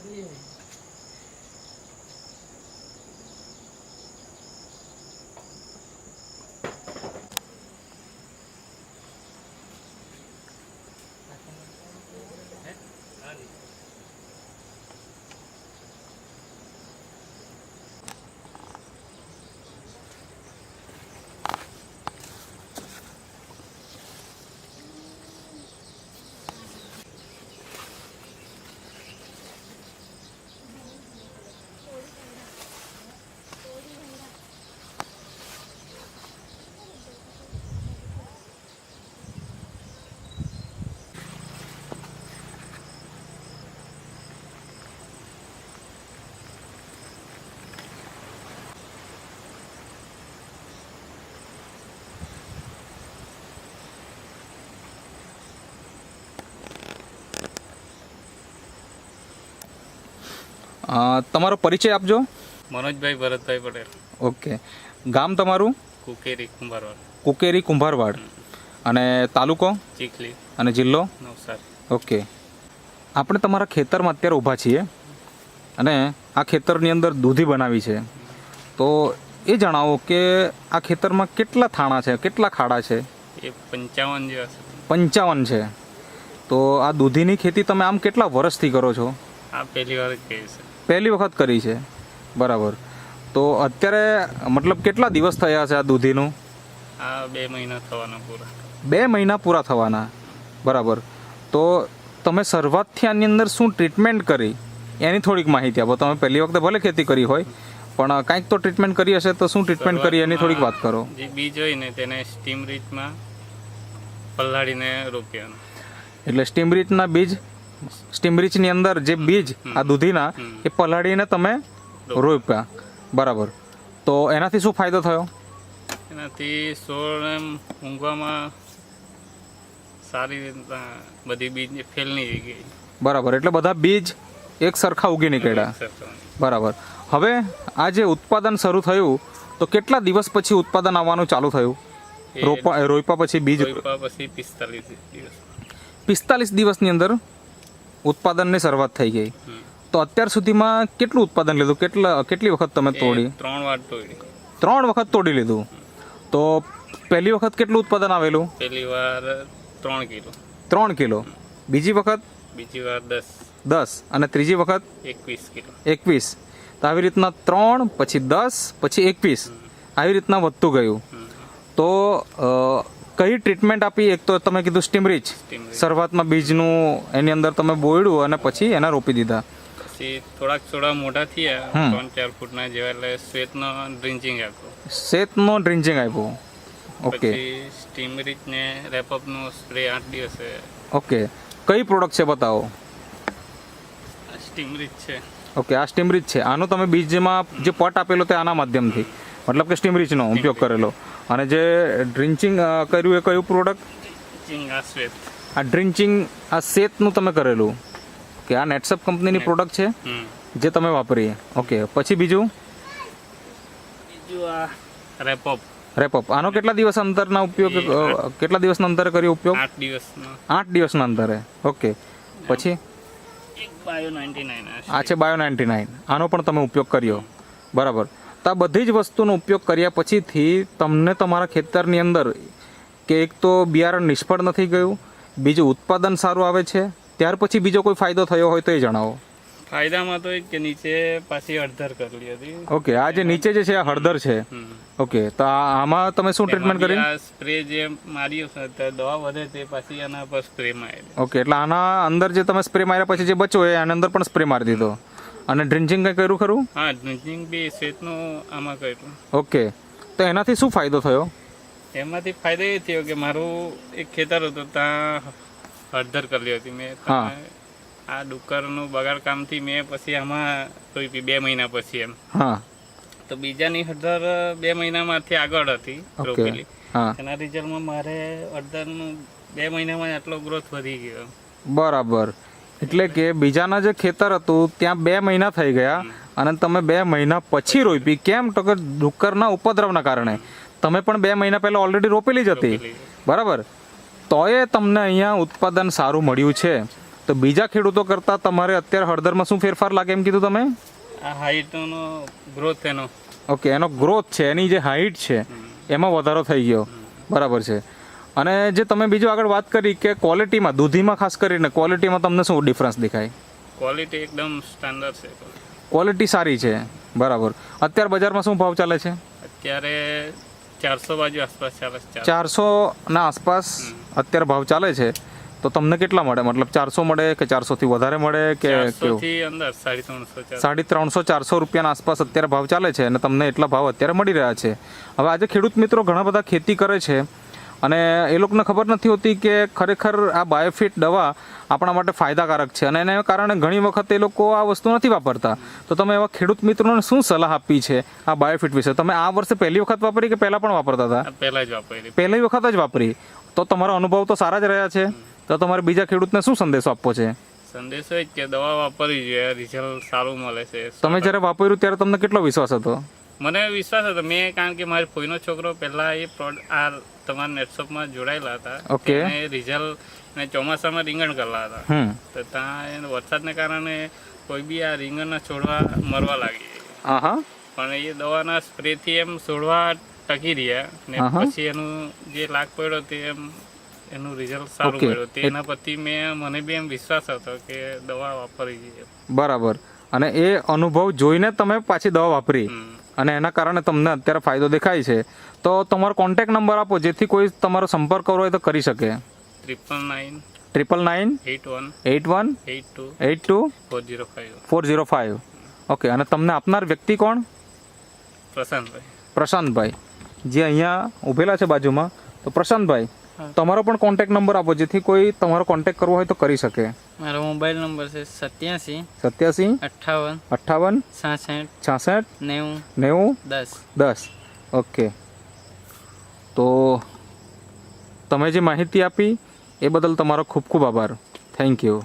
Sabihin eh. તમારો પરિચય આપજો. મનોજભાઈ ભરતભાઈ પટેલ. ઓકે. ગામ તમારું? કુકેરી કુંભારવાડ. કુકેરી કુંભારવાડ. અને તાલુકો? ચીખલી. અને જિલ્લો? નવસારી. ઓકે. આપણે તમારા ખેતરમાં અત્યારે ઊભા છીએ અને આ ખેતરની અંદર દૂધી બનાવી છે. તો એ જણાવો કે આ ખેતરમાં કેટલા થાણા છે કેટલા ખાડા છે? એ પંચાવન જેવા છે. પંચાવન છે. તો આ દૂધીની ખેતી તમે આમ કેટલા વર્ષથી કરો છો? આ પહેલી વાર કહે છે પહેલી વખત કરી છે. બરાબર. તો અત્યારે મતલબ કેટલા દિવસ થયા છે આ દૂધીનું? આ બે મહિના થવાના પૂરા. બે મહિના પૂરા થવાના. બરાબર. તો તમે શરૂઆતથી આની અંદર શું ટ્રીટમેન્ટ કરી? એની થોડીક માહિતી આપો. તમે પહેલી વખતે ભલે ખેતી કરી હોય પણ કાંઈક તો ટ્રીટમેન્ટ કરી હશે તો શું ટ્રીટમેન્ટ કરી એની થોડીક વાત કરો. જે બીજ હોય ને તેને સ્ટીમ રીતમાં પલાળીને રોપ્યા એટલે સ્ટીમરીચના બીજ સ્ટીમરીચની અંદર જે બીજ આ દૂધીના એ પલાળીને તમે રોપ્યા. બરાબર. તો એનાથી શું ફાયદો થયો? એનાથી છોડ એમ ઊંઘવામાં સારી રીતના બધી બીજ ફેલ નહીં ગઈ. બરાબર. એટલે બધા બીજ એક સરખા ઉગી નીકળ્યા. બરાબર. હવે આ જે ઉત્પાદન શરૂ થયું તો કેટલા દિવસ પછી ઉત્પાદન આવવાનું ચાલુ થયું? રોપા રોપા રોપ્યા પછી બીજ રોપા પછી પિસ્તાલીસ દિવસ. પિસ્તાલીસ દિવસની અંદર ઉત્પાદનની શરૂઆત થઈ ગઈ. તો અત્યાર સુધીમાં કેટલું ઉત્પાદન લીધું? કેટલા કેટલી વખત તમે તોડી? ત્રણ વાર તોડી. ત્રણ વખત તોડી લીધું. તો પહેલી વખત કેટલું ઉત્પાદન આવેલું? પહેલી વાર ત્રણ કિલો. ત્રણ કિલો. બીજી વખત? બીજી વાર દસ. દસ. અને ત્રીજી વખત? એકવીસ કિલો. એકવીસ. તો આવી રીતના ત્રણ પછી દસ પછી એકવીસ. આવી રીતના વધતું ગયું. તો કઈ ટ્રીટમેન્ટ આપી? એક તો તમે કીધું સ્ટીમરીચ શરૂઆતમાં બીજનું એની અંદર તમે બોયડું અને પછી એના રોપી દીધા. પછી થોડાક થોડા મોટા થયા. ત્રણ ચાર ફૂટના જેવા એટલે શ્વેતનો ડ્રિંચિંગ આપ્યો. શ્વેતનો ડ્રિન્ચિંગ આપ્યું. ઓકે સ્ટીમરીચને રેપઅપનો સ્પ્રે આઠ દિવસે. ઓકે કઈ પ્રોડક્ટ છે બતાવો? સ્ટીમરીચ છે. ઓકે આ સ્ટીમરીચ છે. આનો તમે બીજમાં જે પટ આપેલો તે આના માધ્યમથી. મતલબ કે સ્ટીમરીચનો ઉપયોગ કરેલો. અને જે ડ્રિન્ચિંગ કર્યું એ કયું પ્રોડક્ટ આ ડ્રિન્ચિંગ આ સેતનું તમે કરેલું. કે આ નેટસપ કંપનીની પ્રોડક્ટ છે? જે તમે વાપરી ઓકે પછી બીજું? બીજું આ રેપઅપ રેપઅપ આનો કેટલા દિવસ અંતરના ઉપયોગ કેટલા દિવસના અંતરે કર્યો ઉપયોગ? આઠ દિવસનો. આઠ દિવસના અંતરે. ઓકે. પછી? આ છે બાયો નાઇન્ટી નાઇન આનો પણ તમે ઉપયોગ કર્યો. બરાબર. તો આ બધી જ વસ્તુનો ઉપયોગ કર્યા પછીથી તમને તમારા ખેતરની અંદર કે એક તો બિયારણ નિષ્ફળ નથી ગયું બીજું ઉત્પાદન સારું આવે છે ત્યાર પછી બીજો કોઈ ફાયદો થયો હોય તો એ જણાવો. ફાયદામાં તો કે નીચે પાછી હળદર કરેલી હતી. ઓકે આ જે નીચે જે છે આ હળદર છે. ઓકે તો આમાં તમે શું ટ્રીટમેન્ટ કરી? સ્પ્રે જે તો દવા વધે તે પછી એના પર સ્પ્રે મારી ઓકે એટલે આના અંદર જે તમે સ્પ્રે માર્યા પછી જે બચ્યો એ આના અંદર પણ સ્પ્રે મારી દીધો. અને ડ્રિન્ચિંગ કંઈ કર્યું ખરું? હા ડ્રિંચિંગ બી શ્વેતનું આમાં કર્યું ઓકે. તો એનાથી શું ફાયદો થયો? એમાંથી ફાયદો એ થયો કે મારું એક ખેતર હતું ત્યાં હળદર કરી હતી મેં. હા. આ ડુક્કરનું બગાડ કામથી મેં પછી આમાં રોપી બે મહિના પછી એમ. હા. તો બીજાની હળદર બે મહિનામાંથી આગળ હતી રોપેલી. એના રિઝલ્ટમાં મારે હળદરનું બે મહિનામાં આટલો ગ્રોથ વધી ગયો. બરાબર. એટલે કે બીજાના જે ખેતર હતું ત્યાં બે મહિના થઈ ગયા અને તમે બે મહિના પછી રોપી કેમ? તો કે ડુક્કરના ઉપદ્રવના કારણે. તમે પણ બે મહિના પહેલાં ઓલરેડી રોપેલી જ હતી. બરાબર? તોય તમને અહીંયા ઉત્પાદન સારું મળ્યું છે. તો બીજા ખેડૂતો કરતાં તમારે અત્યારે હળદરમાં શું ફેરફાર લાગે એમ કીધું તમે? આ હાઈટનો ગ્રોથ એનો. ઓકે એનો ગ્રોથ છે એની જે હાઇટ છે એમાં વધારો થઈ ગયો. બરાબર છે. અને જે તમે બીજું આગળ વાત કરી કે ક્વોલિટીમાં દૂધીમાં ખાસ કરીને ક્વોલિટીમાં તમને શું ડિફરન્સ દેખાય? ક્વોલિટી એકદમ સ્ટાન્ડર્ડ છે. ક્વોલિટી સારી છે બરાબર. અત્યારે બજારમાં શું ભાવ ચાલે છે? અત્યારે ચારસો બાજુ આસપાસ ચાલે છે ચારસો. ચારસોના આસપાસ અત્યારે ભાવ ચાલે છે. તો તમને કેટલા મળે? મતલબ ચારસો મળે કે વધારે મળે કે ચારસો થી સાડી ત્રણસો ચાર સાડી ત્રણસો ચારસો રૂપિયાના આસપાસ અત્યારે ભાવ ચાલે છે અને તમને એટલા ભાવ અત્યારે મળી રહ્યા છે. હવે આજે ખેડૂત મિત્રો ઘણા બધા ખેતી કરે છે. અને એ લોકોને ખબર નથી હોતી કે ખરેખર આ બાયોફિટ દવા આપણા માટે ફાયદાકારક છે. અને એને કારણે ઘણી વખત એ લોકો આ વસ્તુ નથી વાપરતા. તો તમે એવા ખેડૂત મિત્રોને શું સલાહ આપી છે આ બાયોફિટ વિશે? તમે આ વર્ષે પહેલી વખત વાપરી કે પહેલાં પણ વાપરતા હતા? પહેલાં જ વાપરી. પહેલી વખત જ વાપરી. તો તમારો અનુભવ તો સારા જ રહ્યા છે. તો તમારે બીજા ખેડૂતને શું સંદેશો આપવો છે? સંદેશો એ કે દવા વાપરવી જોઈએ રિઝલ્ટ સારું મળે છે. તમે જ્યારે વાપર્યું ત્યારે તમને કેટલો વિશ્વાસ હતો? મને વિશ્વાસ હતો. મેં કારણ કે મારી ફોઈનો છોકરો પહેલા એ પ્રોડ આ તમારા નેટશોપમાં જોડાયેલા હતા. ઓકે. એને રિઝલ્ટ ને ચોમાસામાં રીંગણ કરેલા હતા. તો ત્યાં વરસાદને કારણે કોઈ બી આ રીંગણના છોડવા મરવા લાગી. પણ એ દવાના સ્પ્રેથી એમ છોડવા ટકી રહ્યા ને પછી એનું જે લાગ પડ્યો તે એમ એનું રિઝલ્ટ સારું મળ્યું. પડ્યું તેના પછી મેં મને બી એમ વિશ્વાસ હતો કે દવા વાપરવી જોઈએ બરાબર. અને એ અનુભવ જોઈને તમે પાછી દવા વાપરી. અને એના કારણે તમને અત્યારે ફાયદો દેખાય છે. તો તમારો કોન્ટેક્ટ નંબર આપો જેથી કોઈ તમારો સંપર્ક કરવો હોય તો કરી શકે. Triple nine triple nine eight one eight one eight two eight two four zero five four zero five okay અને તમને આપનાર વ્યક્તિ કોણ? પ્રશાંતભાઈ. પ્રશાંતભાઈ. જે અહીંયા ઊભેલા છે બાજુમાં. તો પ્રશાંતભાઈ તમારો પણ કોન્ટેક્ટ નંબર આપો જેથી કોઈ તમારો કોન્ટેક્ટ કરવો હોય તો કરી શકે. મારો મોબાઈલ નંબર છે સત્યાસી સત્યાસી અઠ્ઠાવન અઠ્ઠાવન છાસઠ છાસઠ નેવું નેવું દસ. દસ. ઓકે. તો તમે જે માહિતી આપી એ બદલ તમારો ખૂબ ખૂબ આભાર. Thank you